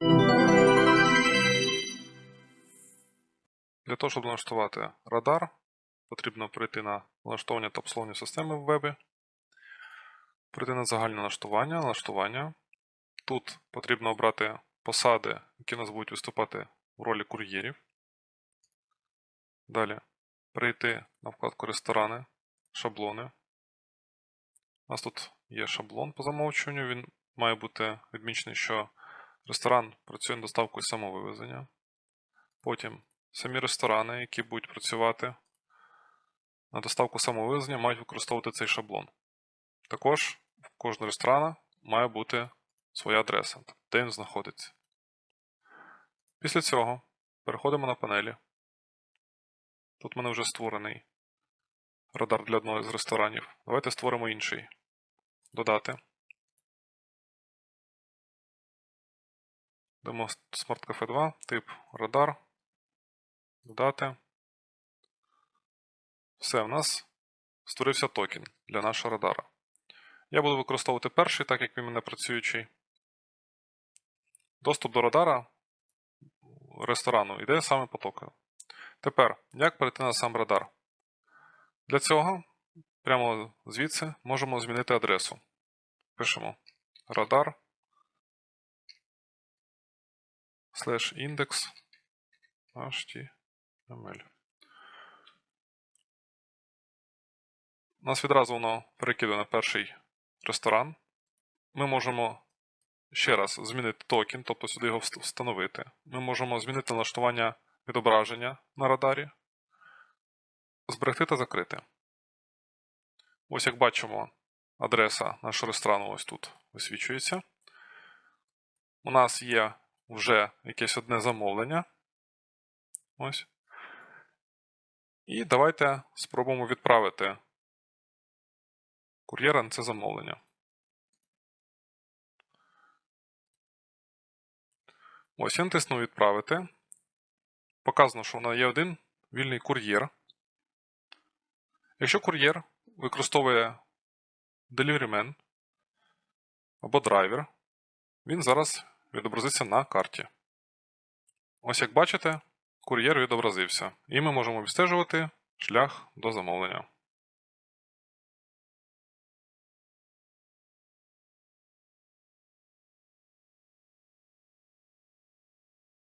Для того, щоб налаштувати радар, потрібно перейти на налаштування та обслуговування системи в вебі, перейти на загальне налаштування, налаштування. Тут потрібно обрати посади, які у нас будуть виступати в ролі кур'єрів. Далі перейти на вкладку Ресторани, шаблони. У нас тут є шаблон по замовчуванню. Він має бути відмічений, що ресторан працює над доставкою самовивезення. Потім самі ресторани, які будуть працювати на доставку самовивезення, мають використовувати цей шаблон. Також в кожного ресторана має бути своя адреса, де він знаходиться. Після цього переходимо на панелі. Тут в мене вже створений радар для одного з ресторанів. Давайте створимо інший. Додати. Дамо Smart Cafe 2, тип радар. Додати. Все, в нас створився токен для нашого радара. Я буду використовувати перший, так як він мене працюючий. Доступ до радара ресторану йде саме по токену. Тепер, як перейти на сам радар? Для цього прямо звідси можемо змінити адресу. Пишемо радар slash index html. У нас відразу воно перекидує на перший ресторан. Ми можемо ще раз змінити токен, тобто сюди його встановити. Ми можемо змінити налаштування відображення на радарі, зберегти та закрити. Ось як бачимо, адреса нашого ресторану ось тут висвічується. У нас є вже якесь одне замовлення. Ось. І давайте спробуємо відправити кур'єра на це замовлення. Ось я натиснув відправити. Показано, що в мене є один вільний кур'єр. Якщо кур'єр використовує deliveryman або драйвер, він зараз відобразиться на карті. Ось як бачите, кур'єр відобразився, і ми можемо відстежувати шлях до замовлення.